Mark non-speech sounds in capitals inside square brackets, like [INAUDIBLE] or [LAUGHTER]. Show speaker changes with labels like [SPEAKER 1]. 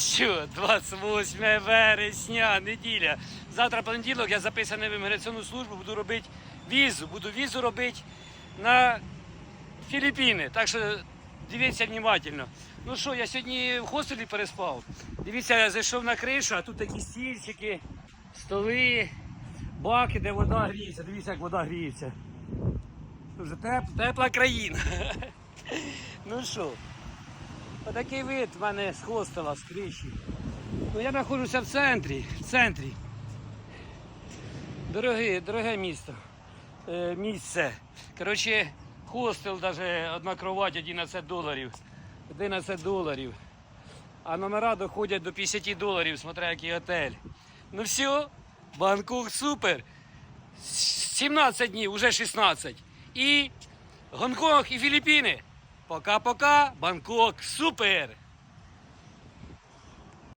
[SPEAKER 1] що, 28 вересня, неділя. Завтра понеділок я записаний в імміграційну службу, буду робити візу. Буду візу робити на Філіппіни. Так що дивіться внимательно. Ну що, я сьогодні в хостелі переспав. Дивіться, я зайшов на кришу, а тут такі стільчики, столи, баки, де вода гріється. Дивіться, як вода гріється. Дуже теп, тепла країна. [LAUGHS] ну що, отакий вид в мене з хостела, з криші. Ну я знаходжуся в центрі, в центрі. Дороге, дороге місто. Е, місце. Коротше, хостел даже одна кровать 11 доларів. 11 доларів. А номера доходять до 50 доларів, смотря який готель. Ну все, Бангкок супер. 17 днів, уже 16. І Гонконг і Філіппіни. Пока-пока, Бангкок супер.